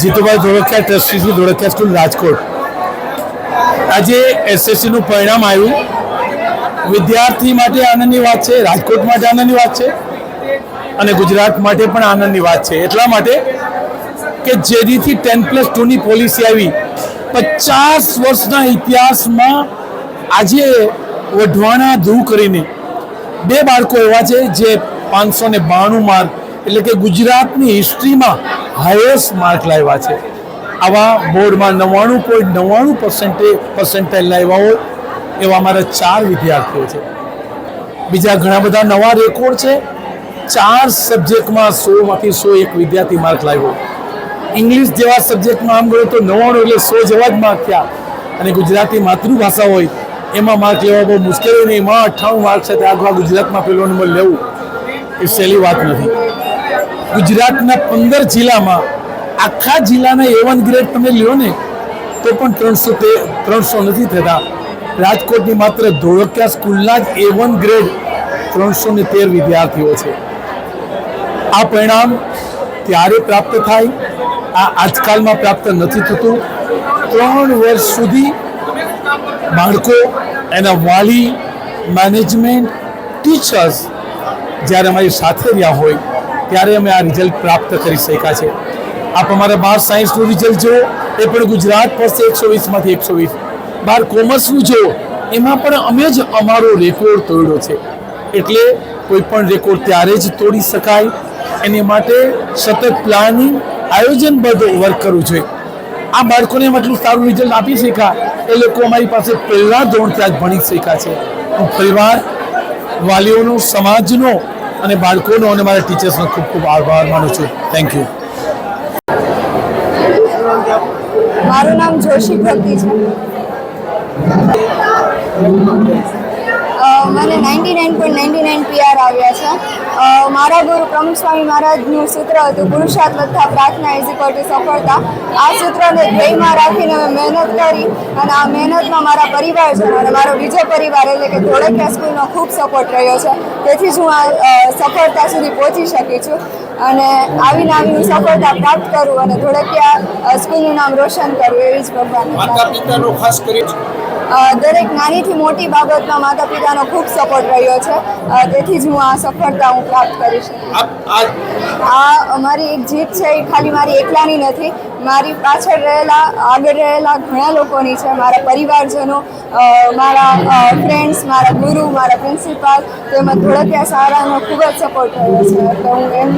જીતુભાઈ ધોળકિયા ટ્રસ્ટીથી ધોળકિયા સ્કૂલ રાજકોટ. આજે એસએસસીનું પરિણામ આવ્યું. વિદ્યાર્થી માટે આનંદની વાત છે, રાજકોટ માટે આનંદની વાત છે, અને ગુજરાત માટે પણ આનંદની વાત છે. એટલા માટે કે જેદીથી ટેન પ્લસ ટુની પોલિસી આવી, પચાસ વર્ષના ઇતિહાસમાં આજે વઢવાણા ધ્રુવ કરીને બે બાળકો એવા છે જે પાંચસો ને બાણું માર્ક એટલે કે ગુજરાતની હિસ્ટ્રીમાં હાઈએસ્ટ માર્ક લાવ્યા છે. આવા બોર્ડમાં નવ્વાણું પોઈન્ટ નવ્વાણું પર્સન્ટે પર્સન્ટાઇલ લાવ્યા હોય એવા અમારા ચાર વિદ્યાર્થીઓ છે. બીજા ઘણા બધા નવા રેકોર્ડ છે. ચાર સબ્જેક્ટમાં સોમાંથી સો એક વિદ્યાર્થી માર્ક લાવ્યો. ઇંગ્લિશ જેવા સબ્જેક્ટમાં આમ ગયો તો નવ્વાણું એટલે સો જેવા જ માર્ક થયા. અને ગુજરાતી માતૃભાષા હોય, એમાં માર્ક લેવા બહુ મુશ્કેલી નહીં એમાં અઠ્ઠાણું માર્ક છે ત્યાં ગુજરાતમાં પેલો નંબર લેવું, એ સહેલી વાત નથી. ગુજરાતના પંદર જિલ્લામાં આખા જિલ્લાના એવન ગ્રેડ તમે લ્યો ને, તો પણ ત્રણસો તે, ત્રણસો નથી થતા. રાજકોટની માત્ર ધોળકિયા સ્કૂલના જ એવન ગ્રેડ ત્રણસો ને તેર વિદ્યાર્થીઓ છે. આ પરિણામ ત્યારે પ્રાપ્ત થાય, આ આજકાલમાં પ્રાપ્ત નથી થતું. ત્રણ વર્ષ સુધી બાળકો એના વાલી મેનેજમેન્ટ ટીચર્સ જ્યારે અમારી સાથે રહ્યા હોય ત્યારે અમે આ રિઝલ્ટ પ્રાપ્ત કરી શક્યા છે. આપ અમારા બાર સાયન્સનું રિઝલ્ટ જુઓ, એ પણ ગુજરાત પાસે એકસો વીસમાંથી એકસો વીસ. બાર કોમર્સનું જુઓ, એમાં પણ અમે જ અમારો રેકોર્ડ તોડ્યો છે. એટલે કોઈ પણ રેકોર્ડ ત્યારે જ તોડી શકાય. એની માટે સતત પ્લાનિંગ આયોજનબદ્ધ વર્ક કરવું જોઈએ. આ બાળકોને એટલું સારું રિઝલ્ટ આપી શક્યા, એ લોકો અમારી પાસે પહેલા ધોરણથી આજ ભણી શક્યા છે. હું પરિવાર, વાલીઓનો, સમાજનો અને બાળકોનો અને મારા ટીચર્સનો ખૂબ ખૂબ આભાર માનું છું. થેન્ક યુ મારું નામ જોશી ભક્તિ છે. અ, મને ninety nine point ninety nine PR આવ્યા છે. મારા ગુરુ પ્રમુખ સ્વામી મહારાજનું સૂત્ર હતું પુરુષાર્થ વધતા પ્રાર્થના ઇઝ ઇક્વલ ટુ સફળતા. આ સૂત્રને ધ્યેયમાં રાખીને મેં મહેનત કરી અને આ મહેનતમાં મારા પરિવારજનો અને મારો બીજો પરિવાર એટલે કે ધોળકિયા સ્કૂલનો ખૂબ સપોર્ટ રહ્યો છે. તેથી જ હું આ સફળતા સુધી પહોંચી શકી છું અને આવીને આવીને સફળતા પ્રાપ્ત કરું અને ધોળકિયા સ્કૂલનું નામ રોશન કરું એવી જ ભગવાન ખાસ કરી દરેક નાનીથી મોટી બાબતમાં માતા પિતાનો ખૂબ સપોર્ટ રહ્યો છે. તેથી જ હું આ સફળતા હું પ્રાપ્ત કરી શકું. આ મારી એક જીત છે એ ખાલી મારી એકલાની નથી. મારી પાછળ રહેલા આગળ રહેલા ઘણા લોકોની છે. મારા પરિવારજનો મારા ફ્રેન્ડ્સ મારા ગુરુ મારા પ્રિન્સિપાલ તેમજ ધોળકિયા સારાનો ખૂબ જ સપોર્ટ રહ્યો છે. તો હું એમ